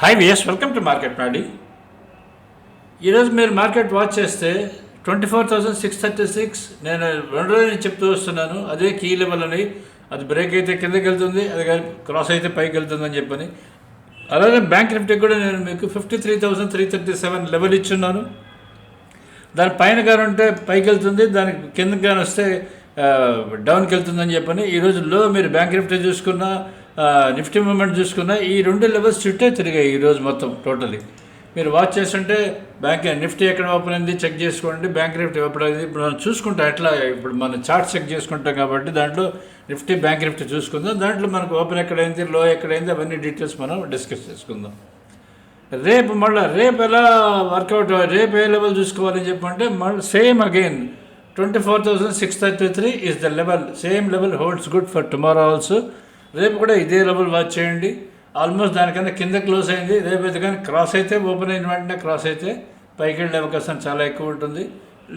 Hi VS welcome to market నాడి ఈరోజు మీరు మార్కెట్ వాచ్ చేస్తే twenty four thousand six thirty six నేను రెండు రోజులు చెప్తూ వస్తున్నాను. అదే కీ లెవెల్ అని. అది బ్రేక్ అయితే కిందకి వెళ్తుంది అది కానీ క్రాస్ అయితే పైకి వెళ్తుందని చెప్పని. అలాగే బ్యాంక్ నిఫ్టీ కూడా నేను మీకు fifty three thousand three thirty seven level ఇచ్చున్నాను. దాని పైన కానీ ఉంటే పైకి వెళ్తుంది దానికి కిందకి కానీ వస్తే డౌన్కి వెళ్తుందని చెప్పని. ఈరోజు లో మీరు బ్యాంక్ నిఫ్టీ చూసుకున్నా నిఫ్టీ మూమెంట్ చూసుకున్నా ఈ రెండు లెవెల్స్ చుట్టే తిరిగాయి ఈరోజు మొత్తం టోటలీ. మీరు వాచ్ చేస్తుంటే బ్యాంక్ నిఫ్టీ ఎక్కడ ఓపెన్ అయింది చెక్ చేసుకోండి బ్యాంక్ నిఫ్టీ ఓపెన్ అయింది. ఇప్పుడు మనం చూసుకుంటాం ఎట్లా ఇప్పుడు మనం చార్ట్ చెక్ చేసుకుంటాం కాబట్టి దాంట్లో నిఫ్టీ బ్యాంక్ నిఫ్టీ చూసుకుందాం. దాంట్లో మనకు ఓపెన్ ఎక్కడైంది లో ఎక్కడైంది అవన్నీ డీటెయిల్స్ మనం డిస్కస్ చేసుకుందాం. రేపు మళ్ళీ రేపు ఎలా వర్కౌట్ రేపు ఏ లెవెల్ చూసుకోవాలని చెప్పంటే మళ్ళీ same again twenty four thousand six thirty three is the level. Same level holds good for tomorrow also. రేపు కూడా ఇదే లెవెల్ వాచ్ చేయండి. ఆల్మోస్ట్ దానికన్నా కింద క్లోజ్ అయింది. రేపు అయితే కానీ క్రాస్ అయితే ఓపెన్ అయిన వెంటనే క్రాస్ అయితే పైకి వెళ్ళే అవకాశం చాలా ఎక్కువ ఉంటుంది.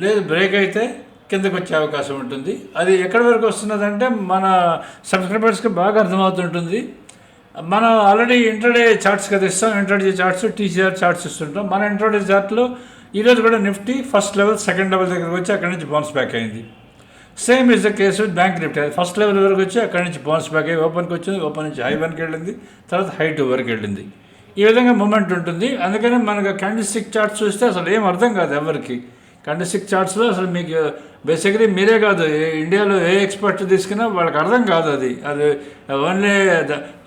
లేదు బ్రేక్ అయితే కిందకు వచ్చే అవకాశం ఉంటుంది. అది ఎక్కడి వరకు వస్తున్నదంటే మన సబ్స్క్రైబర్స్కి బాగా అర్థమవుతుంటుంది. మనం ఆల్రెడీ ఇంటర్డే చార్ట్స్ కదా ఇస్తాం. ఇంటర్డే చార్ట్స్ టీసీఆర్ చార్ట్స్ ఇస్తుంటాం. మన ఇంటర్డే చార్ట్లో ఈరోజు కూడా Nifty first level second level దగ్గరకు వచ్చి అక్కడి నుంచి బౌన్స్ బ్యాక్ అయింది. Same is the case with bank Nifty అది ఫస్ట్ లెవెల్ వరకు వచ్చి అక్కడి నుంచి బౌన్స్ బ్యాక్ అయ్యి ఓపెన్కి వచ్చింది. ఓపెన్ నుంచి హై వన్కి వెళ్ళింది. తర్వాత హై టూ వరకు వెళ్ళింది. ఈ విధంగా మూమెంట్ ఉంటుంది. అందుకని మనకు క్యాండిస్టిక్ చార్ట్స్ చూస్తే అసలు ఏం అర్థం కాదు ఎవరికి. క్యాండిస్టిక్ చార్ట్స్లో అసలు మీకు బేసిక్లీ మీరే కాదు. ఏ- ఇండియాలో ఏ ఎక్స్పర్ట్ తీసుకున్నా వాళ్ళకి అర్థం కాదు అది. అది ఓన్లీ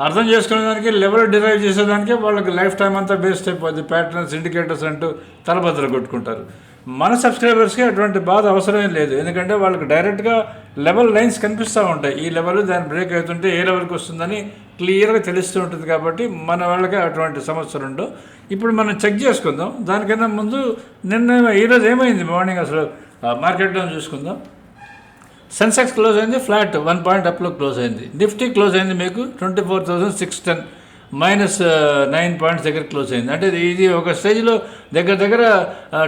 అర్థం చేసుకునేదానికి లెవెల్ డిరైవ్ చేసేదానికి వాళ్ళకి లైఫ్ టైం అంతా బేస్ట్ అయిపోద్ది. ప్యాటర్న్స్ ఇండికేటర్స్ అంటూ తలబద్దలు కొట్టుకుంటారు. మన సబ్స్క్రైబర్స్కి అటువంటి బాధ అవసరమే లేదు. ఎందుకంటే వాళ్ళకి డైరెక్ట్గా లెవెల్ లైన్స్ కనిపిస్తూ ఉంటాయి. ఈ లెవెల్ దాని బ్రేక్ అవుతుంటే ఏ లెవెల్కి వస్తుందని క్లియర్గా తెలుస్తూ ఉంటుంది కాబట్టి మన వాళ్ళకి అటువంటి సమస్యలు ఉండవు. ఇప్పుడు మనం చెక్ చేసుకుందాం. దానికన్నా ముందు నిన్న ఈరోజు ఏమైంది మార్నింగ్ అసలు? మార్కెట్లో చూసుకుందాం. సెన్సెక్స్ క్లోజ్ అయింది ఫ్లాట్ వన్ పాయింట్ అప్లో క్లోజ్ అయింది. నిఫ్టీ క్లోజ్ అయింది మీకు twenty four thousand six ten minus nine points దగ్గర క్లోజ్ అయింది. అంటే ఇది ఒక స్టేజ్లో దగ్గర దగ్గర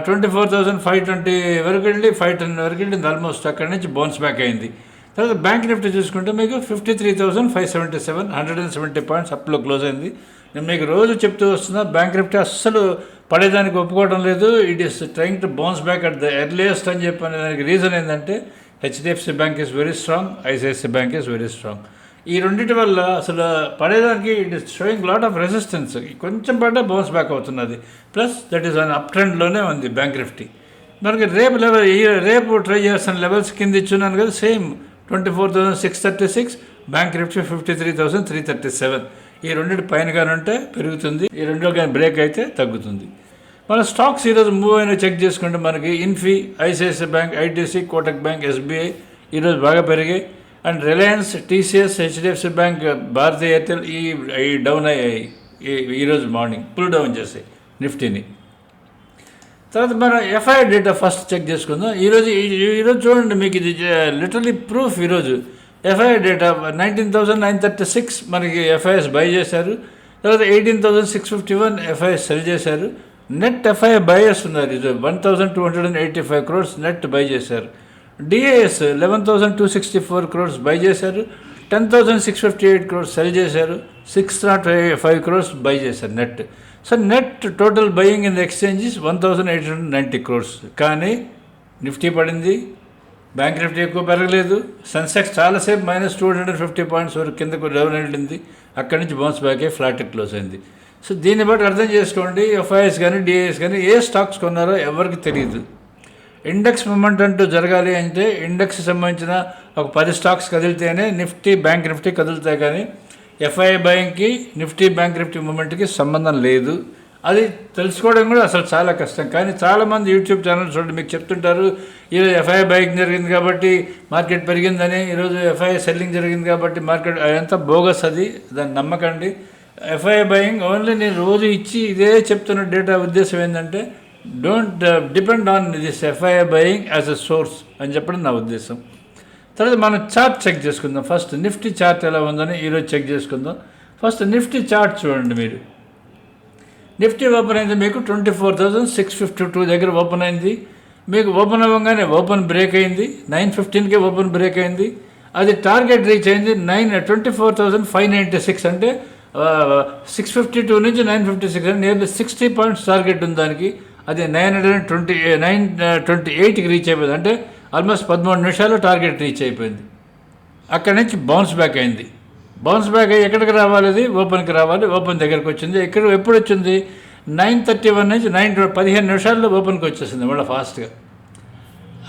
twenty four thousand five twenty వరకు వెళ్ళి ఫైవ్ టెన్ వరకు వెళ్ళింది ఆల్మోస్ట్ అక్కడి నుంచి బౌన్స్ బ్యాక్ అయింది. తర్వాత బ్యాంక్ నిఫ్టీ చూసుకుంటే మీకు fifty three thousand five seventy seven hundred and seventy points అప్లో close అయింది. నేను మీకు రోజు చెప్తూ వస్తున్నా బ్యాంక్ నిఫ్టీ అస్సలు పడేదానికి ఒప్పుకోవడం లేదు. It is trying to bounce back at the earliest అని చెప్పిన దానికి రీజన్ ఏంటంటే HDFC bank is very strong ICICI bank is very strong ఈ రెండింటి వల్ల అసలు పడేదానికి it is showing lot of resistance కొంచెం పడ్డ బౌన్స్ బ్యాక్ అవుతున్నది. Plus that is an up ట్రెండ్లోనే ఉంది బ్యాంక్ నిఫ్టీ మనకి రేపు లెవెల్ ఈ రేపు ట్రై చేస్తున్న లెవెల్స్ కింద ఇచ్చున్నాను కదా same twenty four thousand six thirty six bank Nifty fifty three thousand three thirty seven ఈ రెండింటి పైన కానీ ఉంటే పెరుగుతుంది ఈ రెండో కానీ బ్రేక్ అయితే తగ్గుతుంది. మన స్టాక్స్ ఈరోజు మూవ్ అయినా చెక్ చేసుకుంటే మనకి Infy ICICI bank ITC Kotak bank SBI ఈరోజు బాగా పెరిగాయి. And Reliance TCS HDFC bank Bharti Airtel ఈ ఈ డౌన్ అయ్యాయి. ఈ- ఈరోజు మార్నింగ్ పుల్ డౌన్ చేసాయి నిఫ్టీని. తర్వాత మనం ఎఫ్ఐ డేటా ఫస్ట్ చెక్ చేసుకుందాం. ఈరోజు ఈ- ఈరోజు చూడండి మీకు ఇది లిటరలీ ప్రూఫ్ ఈరోజు FI data nineteen thousand nine thirty six మనకి ఎఫ్ఐఎస్ బై చేశారు. తర్వాత eighteen thousand six fifty one FIs sell చేశారు. నెట్ ఎఫ్ఐ బై ఉన్నారు ఇది one thousand two hundred and eighty five crores net buy చేశారు. DIIs eleven thousand two sixty four crores buy చేశారు. Ten thousand six fifty eight crores sell చేశారు. Six nought five crores buy చేశారు net so net total buying in exchanges one thousand eight hundred ninety crores కానీ Nifty పడింది. Bank Nifty ఎక్కువ పెరగలేదు. Sensex చాలాసేపు minus two hundred fifty points వరకు కిందకు down వెళ్ళింది. అక్కడి నుంచి బౌన్స్ బ్యాక్ అయ్యి ఫ్లాట్ క్లోజ్ అయింది. సో దీన్ని బట్టి అర్థం చేసుకోండి. ఎఫ్ఐఎస్ కానీ డిఐఎస్ కానీ ఏ స్టాక్స్ కొన్నారో ఎవరికి తెలియదు. ఇండెక్స్ మూమెంట్ అంటూ జరగాలి అంటే ఇండెక్స్ సంబంధించిన ఒక పది స్టాక్స్ కదిలితేనే నిఫ్టీ బ్యాంక్ నిఫ్టీ కదులుతాయి కానీ ఎఫ్ఐ బ్యాంక్కి నిఫ్టీ బ్యాంక్ నిఫ్టీ మూమెంట్కి సంబంధం లేదు. అది తెలుసుకోవడం కూడా అసలు చాలా కష్టం. కానీ చాలామంది యూట్యూబ్ ఛానల్ చూడండి మీకు చెప్తుంటారు ఈరోజు ఎఫ్ఐ బైక్ జరిగింది కాబట్టి మార్కెట్ పెరిగిందని ఈరోజు ఎఫ్ఐ సెల్లింగ్ జరిగింది కాబట్టి మార్కెట్ అదంతా బోగస్ అది దాన్ని నమ్మకండి. ఎఫ్ఐ బయింగ్ ఓన్లీ నేను రోజు ఇచ్చి ఇదే చెప్తున్న డేటా ఉద్దేశం ఏంటంటే don't depend on this FII buying as a source అని చెప్పడం నా ఉద్దేశం. తర్వాత మనం చార్ట్ చెక్ చేసుకుందాం. ఫస్ట్ నిఫ్టీ చార్ట్ ఎలా ఉందని ఈరోజు చెక్ చేసుకుందాం. ఫస్ట్ నిఫ్టీ చార్ట్ చూడండి మీరు. నిఫ్టీ ఓపెన్ అయింది మీకు twenty four thousand six fifty two దగ్గర ఓపెన్ అయింది. మీకు ఓపెన్ అవ్వగానే ఓపెన్ బ్రేక్ అయింది. నైన్ ఫిఫ్టీన్కే ఓపెన్ బ్రేక్ అయింది. అది టార్గెట్ రీచ్ అయింది nine twenty four thousand five ninety six అంటే సిక్స్ ఫిఫ్టీ టూ నుంచి nine fifty six nearly sixty points target ఉంది దానికి. అది nine hundred and twenty nine twenty ఎయిట్కి రీచ్ అయిపోయింది. అంటే ఆల్మోస్ట్ పదమూడు నిమిషాల్లో టార్గెట్ రీచ్ అయిపోయింది. అక్కడి నుంచి బౌన్స్ బ్యాక్ అయింది. బౌన్స్ బ్యాక్ అయ్యి ఎక్కడికి రావాలి అది? ఓపెన్కి రావాలి. ఓపెన్ దగ్గరికి వచ్చింది. ఎక్కడ ఎప్పుడు వచ్చింది? నైన్ థర్టీ వన్ నుంచి నైన్ పదిహేను నిమిషాల్లో ఓపెన్కి వచ్చేసింది మళ్ళీ ఫాస్ట్గా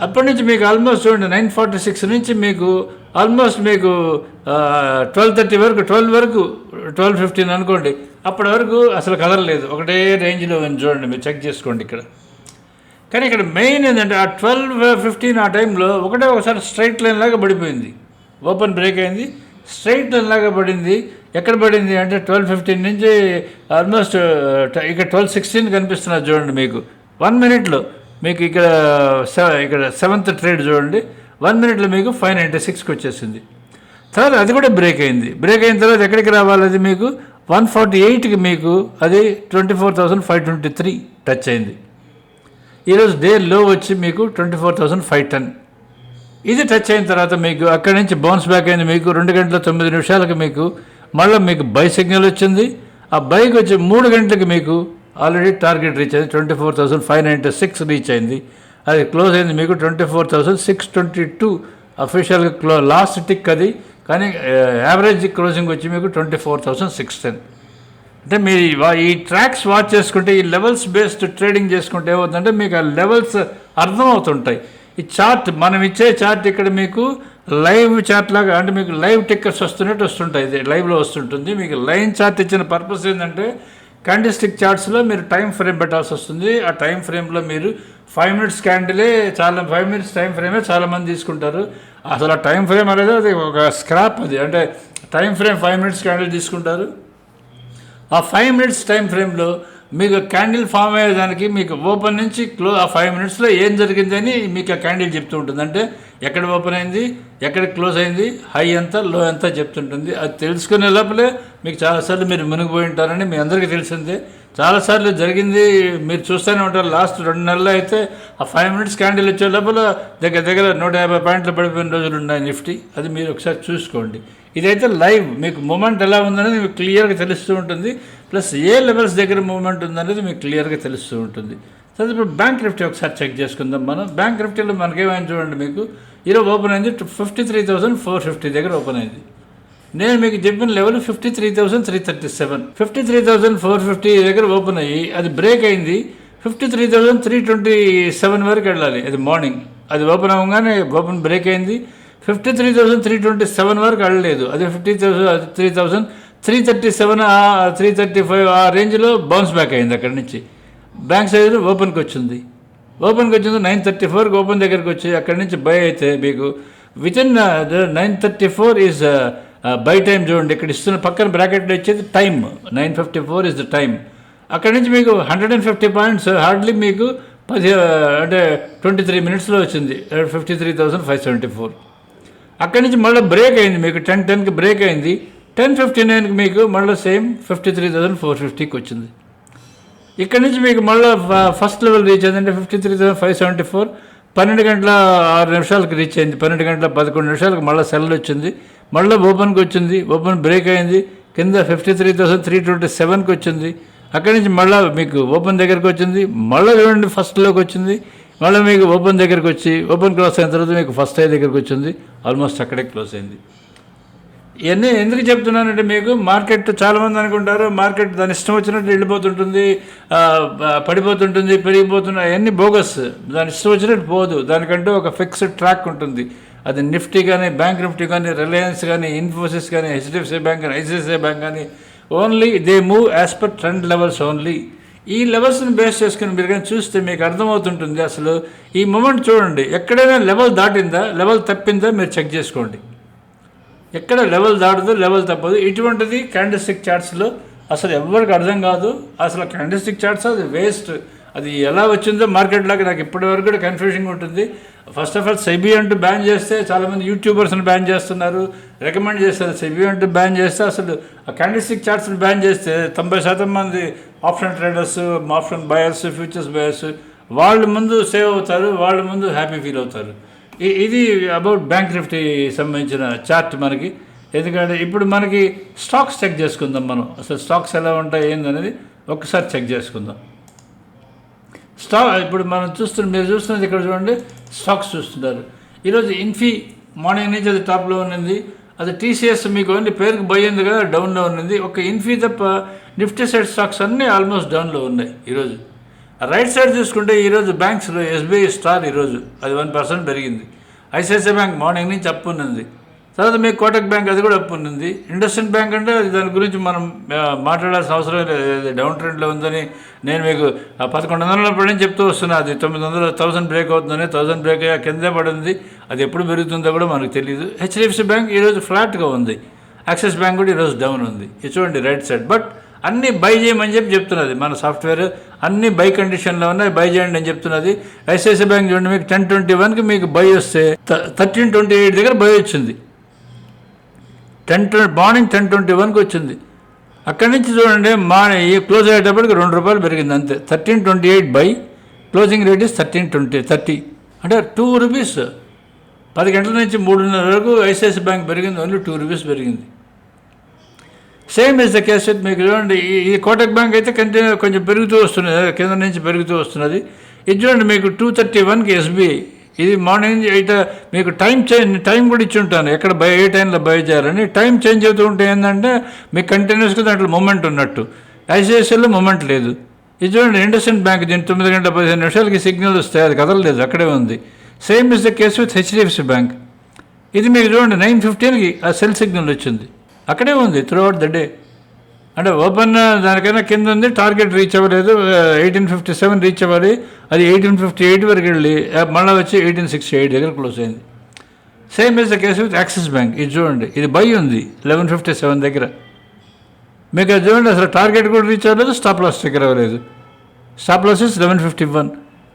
అప్పటి నుంచి మీకు ఆల్మోస్ట్ చూడండి నైన్ ఫార్టీ సిక్స్ నుంచి మీకు ఆల్మోస్ట్ మీకు ట్వెల్వ్ థర్టీ వరకు ట్వెల్వ్ వరకు ట్వెల్వ్ ఫిఫ్టీన్ అనుకోండి అప్పటి వరకు అసలు కదలలేదు ఒకటే రేంజ్లో ఉంది చూడండి మీరు చెక్ చేసుకోండి ఇక్కడ. కానీ ఇక్కడ మెయిన్ ఏంటంటే ఆ ట్వెల్వ్ ఫిఫ్టీన్ ఆ టైంలో ఒకటే ఒకసారి స్ట్రైట్ లైన్ లాగా పడిపోయింది. ఓపెన్ బ్రేక్ అయింది. స్ట్రైట్ లైన్ లాగా పడింది. ఎక్కడ పడింది అంటే ట్వెల్వ్ ఫిఫ్టీన్ నుంచి ఆల్మోస్ట్ ఇక్కడ ట్వెల్వ్ సిక్స్టీన్ కనిపిస్తున్నది చూడండి మీకు. వన్ మినిట్లో మీకు ఇక్కడ ఇక్కడ సెవెంత్ ట్రేడ్ చూడండి. వన్ మినిట్లో మీకు ఫైవ్ నైంటీ సిక్స్కి వచ్చేసింది. తర్వాత అది కూడా బ్రేక్ అయింది. బ్రేక్ అయిన తర్వాత ఎక్కడికి రావాలి అది మీకు? వన్ ఫార్టీ ఎయిట్కి మీకు అది twenty four thousand five twenty three touch అయింది. ఈరోజు డే లో వచ్చి మీకు twenty four thousand five ten. ఇది టచ్ అయిన తర్వాత మీకు అక్కడి నుంచి బౌన్స్ బ్యాక్ అయింది మీకు రెండు గంటల తొమ్మిది నిమిషాలకు మీకు మళ్ళీ మీకు బై సిగ్నల్ వచ్చింది. ఆ బైక్ వచ్చి మూడు గంటలకు మీకు ఆల్రెడీ టార్గెట్ రీచ్ అయింది. Twenty four thousand five ninety six reach అయింది. అది క్లోజ్ అయింది మీకు twenty four thousand six twenty two అఫీషియల్గా క్లో లాస్ట్ టిక్ అది. కానీ యావరేజ్ క్లోజింగ్ వచ్చి మీకు twenty four thousand six ten అంటే మీరు ఈ ట్రాక్స్ వాచ్ చేసుకుంటే ఈ లెవెల్స్ బేస్డ్ ట్రేడింగ్ చేసుకుంటే ఏమవుతుందంటే మీకు ఆ లెవెల్స్ అర్థమవుతుంటాయి. ఈ చార్ట్ మనం ఇచ్చే చార్ట్ ఇక్కడ మీకు లైవ్ చార్ట్ లాగా అంటే మీకు లైవ్ టిక్కర్స్ వస్తున్నట్టు వస్తుంటాయి. ఇది లైవ్లో వస్తుంటుంది. మీకు లైన్ చార్ట్ ఇచ్చిన పర్పస్ ఏంటంటే క్యాండిస్టిక్ చార్ట్స్లో మీరు టైం ఫ్రేమ్ పెట్టాల్సి వస్తుంది. ఆ టైం ఫ్రేమ్లో మీరు ఫైవ్ మినిట్స్ క్యాండిలే చాలా ఫైవ్ మినిట్స్ టైం ఫ్రేమే చాలామంది తీసుకుంటారు. అసలు ఆ టైం ఫ్రేమ్ అనేది అది ఒక స్క్రాప్ అది. అంటే time frame five minutes candle తీసుకుంటారు. ఆ ఫైవ్ మినిట్స్ టైం ఫ్రేమ్లో మీకు క్యాండిల్ ఫామ్ అయ్యేదానికి మీకు ఓపెన్ నుంచి క్లో ఆ ఫైవ్ మినిట్స్లో ఏం జరిగిందని మీకు ఆ క్యాండిల్ చెప్తూ ఉంటుంది. అంటే ఎక్కడ ఓపెన్ అయింది ఎక్కడ క్లోజ్ అయింది హై ఎంత లో ఎంత చెప్తుంటుంది. అది తెలుసుకునే లోపలే మీకు చాలాసార్లు మీరు మునిగిపోయి ఉంటారని మీ అందరికీ తెలిసిందే. చాలాసార్లు జరిగింది. మీరు చూస్తూనే ఉంటారు. లాస్ట్ రెండు నెలలు అయితే ఆ ఫైవ్ మినిట్స్ క్యాండిల్ వచ్చే లోపల దగ్గర దగ్గర నూట యాభై పాయింట్లు పడిపోయిన రోజులు ఉన్నాయి నిఫ్టీ. అది మీరు ఒకసారి చూసుకోండి. ఇదైతే లైవ్. మీకు మూమెంట్ ఎలా ఉందనేది మీకు క్లియర్గా తెలుస్తూ ఉంటుంది. ప్లస్ ఏ లెవెల్స్ దగ్గర మూమెంట్ ఉందనేది మీకు క్లియర్గా తెలుస్తూ ఉంటుంది. సరే ఇప్పుడు బ్యాంక్ నిఫ్టీ ఒకసారి చెక్ చేసుకుందాం మనం. బ్యాంక్ నిఫ్టీలో మనకేమైంది చూడండి మీకు. ఈరోజు ఓపెన్ అయింది fifty three thousand four fifty దగ్గర ఓపెన్ అయింది. నేను మీకు చెప్పిన level fifty three thousand three thirty seven fifty three thousand four fifty దగ్గర ఓపెన్ అయ్యి అది బ్రేక్ అయింది. Fifty three thousand three twenty seven వరకు వెళ్ళాలి. అది మార్నింగ్ అది ఓపెన్ అవ్వగానే ఓపెన్ బ్రేక్ అయింది. Fifty three thousand three twenty seven వరకు వెళ్ళలేదు. అది fifty thousand three thousand three thirty seven three thirty five ఆ రేంజ్లో బౌన్స్ బ్యాక్ అయింది అక్కడి నుంచి. బ్యాంక్ సైజు ఓపెన్కి వచ్చింది. ఓపెన్కి వచ్చింది నైన్ థర్టీ ఫోర్కి ఓపెన్ దగ్గరికి వచ్చి అక్కడి నుంచి బై అయితే మీకు with in nine thirty four is buy time చూడండి ఇక్కడ ఇస్తున్న పక్కన బ్రాకెట్లో ఇచ్చేది time nine fifty four is the time అక్కడి నుంచి మీకు hundred and fifty points hardly మీకు పది అంటే ట్వంటీ త్రీ మినిట్స్లో వచ్చింది. Fifty three thousand five seventy four అక్కడి నుంచి మళ్ళీ బ్రేక్ అయింది మీకు టెన్ టెన్కి బ్రేక్ అయింది. టెన్ ఫిఫ్టీ నైన్కి మీకు మళ్ళీ same fifty three thousand four ఫిఫ్టీకి వచ్చింది. ఇక్కడ నుంచి మీకు మళ్ళీ ఫస్ట్ లెవెల్ రీచ్ అయిందంటే fifty three thousand five seventy four పన్నెండు గంటల ఆరు నిమిషాలకు రీచ్ అయింది. పన్నెండు గంటల పదకొండు నిమిషాలకు మళ్ళీ సెల్ వచ్చింది. మళ్ళీ ఓపెన్కి వచ్చింది ఓపెన్ బ్రేక్ అయింది కింద fifty three thousand three twenty సెవెన్కి వచ్చింది. అక్కడి నుంచి మళ్ళీ మీకు ఓపెన్ దగ్గరకు వచ్చింది మళ్ళీ చూడండి ఫస్ట్లోకి వచ్చింది మళ్ళీ మీకు ఓపెన్ దగ్గరకు వచ్చి ఓపెన్ క్లోజ్ అయిన తర్వాత మీకు ఫస్ట్ అయ్యే దగ్గరకు వచ్చింది ఆల్మోస్ట్ అక్కడే క్లోజ్ అయింది. ఇవన్నీ ఎందుకు చెప్తున్నానంటే మీకు మార్కెట్ చాలామంది అనుకుంటారు మార్కెట్ దాని ఇష్టం వచ్చినట్టు వెళ్ళిపోతుంటుంది పడిపోతుంటుంది పెరిగిపోతున్న అవన్నీ బోగస్. దాని ఇష్టం వచ్చినట్టు పోదు. దానికంటూ ఒక ఫిక్స్డ్ ట్రాక్ ఉంటుంది. అది నిఫ్టీ కానీ బ్యాంక్ నిఫ్టీ కానీ రిలయన్స్ కానీ ఇన్ఫోసిస్ కానీ హెచ్డిఎఫ్సి బ్యాంక్ కానీ ఐసిఐసిఐ బ్యాంక్ కానీ only they move as per trend levels only. ఈ లెవెల్స్ని బేస్ చేసుకుని మీరు కానీ చూస్తే మీకు అర్థమవుతుంటుంది అసలు ఈ మూమెంట్ చూడండి. ఎక్కడైనా లెవెల్ దాటిందా లెవెల్ తప్పిందా మీరు చెక్ చేసుకోండి. ఎక్కడ లెవెల్ దాటదు లెవెల్ తప్పదు ఇటువంటిది క్యాండిస్టిక్ చార్ట్స్లో అసలు ఎవరికి అర్థం కాదు. అసలు క్యాండిస్టిక్ చార్ట్స్ అది వేస్ట్. అది ఎలా వచ్చిందో మార్కెట్ నాకు ఇప్పటివరకు కూడా కన్ఫ్యూజింగ్ ఉంటుంది. ఫస్ట్ ఆఫ్ ఆల్ సెబీ అంటూ బ్యాన్ చేస్తే చాలామంది యూట్యూబర్స్ని బ్యాన్ చేస్తున్నారు. రికమెండ్ చేస్తారు సెబీ అంటూ బ్యాన్ చేస్తే అసలు ఆ క్యాండిస్టిక్ చార్ట్స్ని బ్యాన్ చేస్తే తొంభై శాతం మంది option traders option buyers futures buyers వాళ్ళ ముందు సేవ్ అవుతారు వాళ్ళ ముందు హ్యాపీ ఫీల్ అవుతారు. ఇది అబౌట్ బ్యాంక్ నిఫ్టీ సంబంధించిన చార్ట్ మనకి. ఎందుకంటే ఇప్పుడు మనకి స్టాక్స్ చెక్ చేసుకుందాం మనం. అసలు స్టాక్స్ ఎలా ఉంటాయి ఏందనేది ఒక్కసారి చెక్ చేసుకుందాం. స్టాక్ ఇప్పుడు మనం చూస్తున్న మీరు చూస్తున్నది ఇక్కడ చూడండి స్టాక్స్ చూస్తున్నారు. ఈరోజు ఇన్ఫీ మార్నింగ్ నుంచి అది టాప్లో ఉన్నది. అది టీసీఎస్ మీకు అన్ని పేరుకి పోయింది కదా డౌన్లో ఉన్నది. ఒక ఇన్ఫీ తప్ప నిఫ్టీ సైడ్ స్టాక్స్ అన్నీ ఆల్మోస్ట్ డౌన్లో ఉన్నాయి ఈరోజు. రైట్ సైడ్ చూసుకుంటే ఈరోజు బ్యాంక్స్లో ఎస్బీఐ స్టార్ ఈరోజు. అది వన్ పర్సెంట్ పెరిగింది. ఐసిఐసిఐ బ్యాంక్ మార్నింగ్ నుంచి అప్పు ఉన్నది. తర్వాత మీకు కోటక్ బ్యాంక్ అది కూడా అప్పు ఉంది ఇండస్ఇండ్ బ్యాంక్ అంటే దాని గురించి మనం మాట్లాడాల్సిన అవసరం లేదు. డౌన్ ట్రెండ్లో ఉందని నేను మీకు పదకొండు వందల పడి చెప్తూ వస్తున్నా. అది తొమ్మిది వందల థౌసండ్ బ్రేక్ అవుతుందని థౌసండ్ బ్రేక్ అయ్యా కిందే పడింది. అది ఎప్పుడు పెరుగుతుందో కూడా మనకు తెలియదు హెచ్డిఎఫ్సి బ్యాంక్ ఈరోజు ఫ్లాట్గా ఉంది. యాక్సిస్ బ్యాంక్ కూడా ఈరోజు డౌన్ ఉంది. ఇది చూడండి రైట్ సైడ్. బట్ అన్నీ బై చేయమని చెప్పి చెప్తున్నది. మన సాఫ్ట్వేర్ అన్ని బై కండిషన్లో ఉన్నాయి. బై చేయండి అని చెప్తున్నది. ఐసిఐసిఐ బ్యాంక్ చూడండి మీకు టెన్ ట్వంటీ వన్కి మీకు బై వస్తే థర్టీన్ ట్వంటీ ఎయిట్ దగ్గర బై వచ్చింది. టెన్ మార్నింగ్ టెన్ ట్వంటీ వన్కి వచ్చింది. అక్కడి నుంచి చూడండి మా ఈ క్లోజ్ అయ్యేటప్పటికి రెండు రూపాయలు పెరిగింది అంతే. Thirteen twenty eight buy closing rate is thirteen twenty thirty. అంటే టూ రూపీస్. పది గంటల నుంచి మూడున్నర వరకు ఐసిఐసి బ్యాంక్ పెరిగింది ఓన్లీ టూ రూపీస్ పెరిగింది. Same is the case with మీకు చూడండి ఈ- ఈ కోటక్ బ్యాంక్ అయితే కంటిన్యూ కొంచెం పెరుగుతూ వస్తున్నది కింద నుంచి పెరుగుతూ వస్తున్నది. ఇది చూడండి మీకు టూ థర్టీ వన్కి ఎస్బీఐ. ఇది మార్నింగ్ ఎయిట్ మీకు టైం చేంజ్ టైం కూడా ఇచ్చి ఉంటాను. ఎక్కడ బై ఏ టైంలో బై చేయాలని. టైం చేంజ్ అవుతూ ఉంటే ఏంటంటే మీకు కంటిన్యూస్గా దాంట్లో మూమెంట్ ఉన్నట్టు. ఐసిఐసిఐలో మూమెంట్ లేదు. ఇది చూడండి ఇండస్ఇండ్ బ్యాంక్ దీని తొమ్మిది గంటల పదిహేను నిమిషాలకి సిగ్నల్ వస్తాయి అది కదలలేదు అక్కడే ఉంది. Same is the case with HDFC bank. ఇది మీకు చూడండి నైన్ ఫిఫ్టీన్కి ఆ సెల్ సిగ్నల్ వచ్చింది. అక్కడే ఉంది త్రూ అవుట్ ద డే అంటే ఓపెన్ దానికైనా కింద ఉంది టార్గెట్ రీచ్ అవ్వలేదు ఎయిటీన్ ఫిఫ్టీ సెవెన్ రీచ్ అవ్వాలి. అది ఎయిటీన్ ఫిఫ్టీ ఎయిట్ వరకు వెళ్ళి మళ్ళీ వచ్చి ఎయిటీన్ సిక్స్టీ ఎయిట్ దగ్గర క్లోజ్ అయింది. Same is the case with Axis bank ఇది చూడండి ఇది బై ఉంది లెవెన్ ఫిఫ్టీ సెవెన్ దగ్గర. మీకు అది చూడండి అసలు టార్గెట్ కూడా రీచ్ అవ్వలేదు స్టాప్ లాస్ దగ్గర అవ్వలేదు. Stop loss is eleven fifty one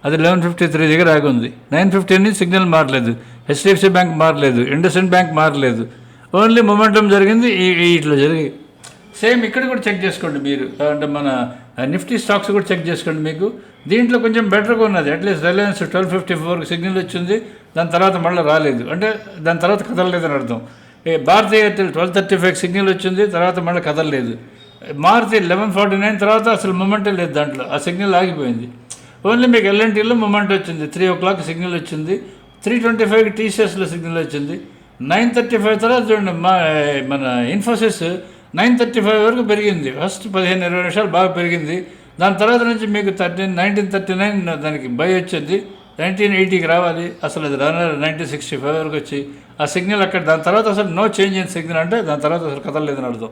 అది లెవెన్ ఫిఫ్టీ త్రీ దగ్గర ఆగి ఉంది. నైన్ ఫిఫ్టీ సిగ్నల్ మారలేదు. హెచ్డిఎఫ్సి బ్యాంక్ మారలేదు. ఇండస్ఇండ్ బ్యాంక్ మారలేదు. ఓన్లీ మొమెంటం జరిగింది ఈ ఇట్లా జరిగి సేమ్ ఇక్కడ కూడా చెక్ చేసుకోండి మీరు. అంటే మన నిఫ్టీ స్టాక్స్ కూడా చెక్ చేసుకోండి మీకు. దీంట్లో కొంచెం బెటర్గా ఉన్నది. At least Reliance twelve fifty ఫోర్కి సిగ్నల్ వచ్చింది. దాని తర్వాత మళ్ళీ రాలేదు. అంటే దాని తర్వాత కదలలేదని అర్థం. ఏ Bharti Airtel twelve thirty five signal వచ్చింది. తర్వాత మళ్ళీ కదలలేదు. మారుతి లెవెన్ ఫార్టీ నైన్ తర్వాత అసలు మొమెంటే లేదు దాంట్లో. ఆ సిగ్నల్ ఆగిపోయింది. ఓన్లీ మీకు ఎల్ఎన్టీలో మొమెంట్ వచ్చింది. త్రీ ఓ క్లాక్ సిగ్నల్ వచ్చింది. త్రీ ట్వంటీ ఫైవ్కి టీసీఎస్లో సిగ్నల్ వచ్చింది. నైన్ థర్టీ ఫైవ్ తర్వాత చూడండి మా మన ఇన్ఫోసిస్ నైన్ థర్టీ ఫైవ్ వరకు పెరిగింది. ఫస్ట్ పదిహేను ఇరవై నిమిషాలు బాగా పెరిగింది. దాని తర్వాత నుంచి మీకు థర్టీన్ నైన్టీన్ థర్టీ నైన్ దానికి బై వచ్చింది. నైన్టీన్ ఎయిటీకి రావాలి. అసలు అది రన్నర్ నైన్టీన్ సిక్స్టీ ఫైవ్ వరకు వచ్చి ఆ సిగ్నల్ అక్కడ దాని తర్వాత అసలు నో చేంజ్ ఇన్ సిగ్నల్ అంటే దాని తర్వాత అసలు కదలలేదని అర్థం.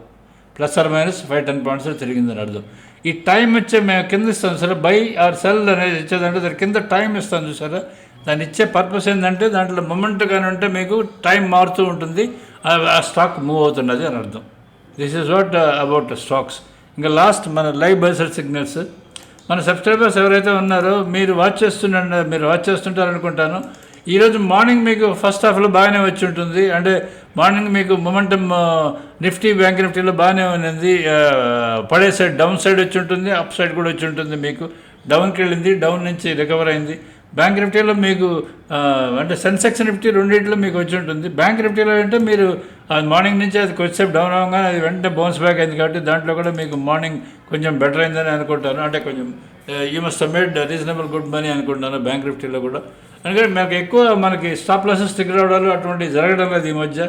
Plus or minus five ten points తిరిగిందని అర్థం. ఈ టైం ఇచ్చే మేము కింద ఇస్తాం సరే. బై ఆర్ సెల్ అనేది ఇచ్చేదంటే దాని కింద టైం ఇస్తాం చూసారా? దాన్ని ఇచ్చే పర్పస్ ఏంటంటే దాంట్లో మొమెంట్ కానీ ఉంటే మీకు టైం మారుతూ ఉంటుంది. ఆ స్టాక్ మూవ్ అవుతున్నది అని అర్థం. This is what about stocks ఇంకా లాస్ట్ మన లైవ్ బైసర్ సిగ్నల్స్ మన సబ్స్క్రైబర్స్ ఎవరైతే ఉన్నారో మీరు వాచ్ చేస్తున్న మీరు వాచ్ చేస్తుంటారనుకుంటాను ఈరోజు మార్నింగ్ మీకు ఫస్ట్ హాఫ్లో బాగానే వచ్చి ఉంటుంది. అంటే మార్నింగ్ మీకు మొమెంటమ్ నిఫ్టీ బ్యాంక్ నిఫ్టీలో బాగానే ఉన్నది. Uh, పడే సైడ్ డౌన్ సైడ్ వచ్చి ఉంటుంది. అప్ సైడ్ కూడా వచ్చి ఉంటుంది మీకు. డౌన్కి వెళ్ళింది డౌన్ నుంచి రికవర్ అయింది. బ్యాంక్ నిఫ్టీలో మీకు అంటే సెన్సెక్స్ నిఫ్టీ రెండింటిలో మీకు వచ్చి ఉంటుంది. బ్యాంక్ నిఫ్టీలో అంటే మీరు మార్నింగ్ నుంచి అది కొద్దిసేపు డౌన్ అవ్వగానే అది వెంటనే బౌన్స్ బ్యాక్ అయింది కాబట్టి దాంట్లో కూడా మీకు మార్నింగ్ కొంచెం బెటర్ అయిందని అనుకుంటాను. అంటే కొంచెం you must made reasonable good money అనుకుంటున్నాను బ్యాంక్ నిఫ్టీలో కూడా. అందుకని మాకు ఎక్కువ మనకి స్టాప్ లాసెస్ స్టిక్ రావడాలు అటువంటివి జరగడం లేదు ఈ మధ్య.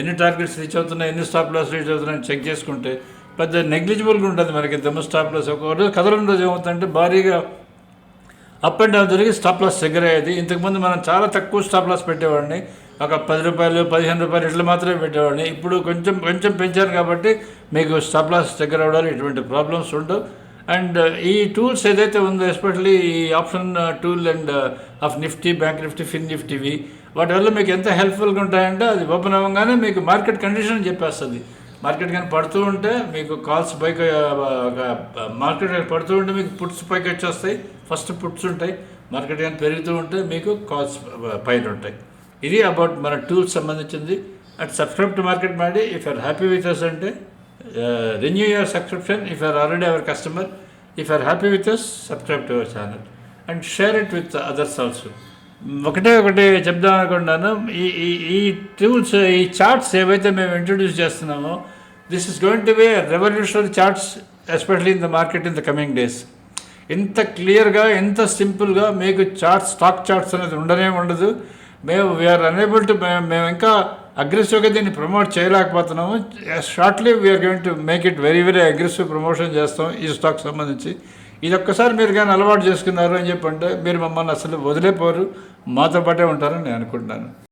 ఎన్ని టార్గెట్స్ రీచ్ అవుతున్నాయి ఎన్ని స్టాప్ లాస్ రీచ్ అవుతున్నాయని చెక్ చేసుకుంటే పెద్ద నెగ్లిజిబుల్గా ఉంటుంది మనకి. ఇంత స్టాప్ లాస్ ఒక రోజు కదలని రోజు ఏమవుతుందంటే భారీగా అప్ అండ్ డౌన్ జరిగి స్టాప్ లాస్ దగ్గర అయ్యేది ఇంతకుముందు మనం చాలా తక్కువ స్టాప్ లాస్ పెట్టేవాడిని. ఒక పది రూపాయలు పదిహేను రూపాయలు ఇట్లా మాత్రమే పెట్టేవాడిని. ఇప్పుడు కొంచెం కొంచెం పెంచాను కాబట్టి మీకు స్టాప్ లాస్ దగ్గర అవడాలు ఇటువంటి ప్రాబ్లమ్స్ ఉండవు. అండ్ ఈ టూల్స్ ఏదైతే ఉందో ఎస్పెషల్లీ ఈ option tool and of Nifty bank Nifty fin నిఫ్టీవి వాటి వల్ల మీకు ఎంత హెల్ప్ఫుల్గా ఉంటాయంటే అది ఓపెన్ అవ్వగానే మీకు మార్కెట్ కండిషన్ చెప్పేస్తుంది. మార్కెట్ కానీ పడుతూ ఉంటే మీకు కాల్స్ పైకి మార్కెట్ కానీ పడుతూ ఉంటే మీకు పుట్స్ పైకి వచ్చేస్తాయి. ఫస్ట్ పుట్స్ ఉంటాయి. మార్కెట్ కానీ పెరుగుతూ ఉంటే మీకు కాల్స్ పైన ఉంటాయి. ఇది అబౌట్ మన టూల్స్ సంబంధించింది. అండ్ సబ్స్క్రైబ్ టు మార్కెట్ మాడి if are happy with us అంటే renew your subscription if are already our customer if are happy with us subscribe to our channel and share it with others also ఒకటే ఒకటి చెప్దాం అనుకుంటున్నాను. ఈ ఈ ఈ tools ఈ చార్ట్స్ ఏవైతే మేము ఇంట్రొడ్యూస్ చేస్తున్నామో this is going to be revolutionary charts especially in the market in the coming days ఇంత క్లియర్గా ఎంత సింపుల్గా మీకు చార్ట్స్ స్టాక్ చార్ట్స్ అనేది ఉండనే ఉండదు. మేము వీఆర్ అనేబుల్ టు మేము ఇంకా అగ్రెసివ్గా దీన్ని promote చేయలేకపోతున్నాము. Shortly we're going to make it very very aggressive promotion చేస్తాం ఈ స్టాక్ సంబంధించి. ఇది ఒక్కసారి మీరు కానీ అలవాటు చేసుకున్నారు అని చెప్పంటే మీరు మమ్మల్ని అసలు వదిలేపోరు. మాతో పాటే ఉంటారని నేను అనుకుంటున్నాను.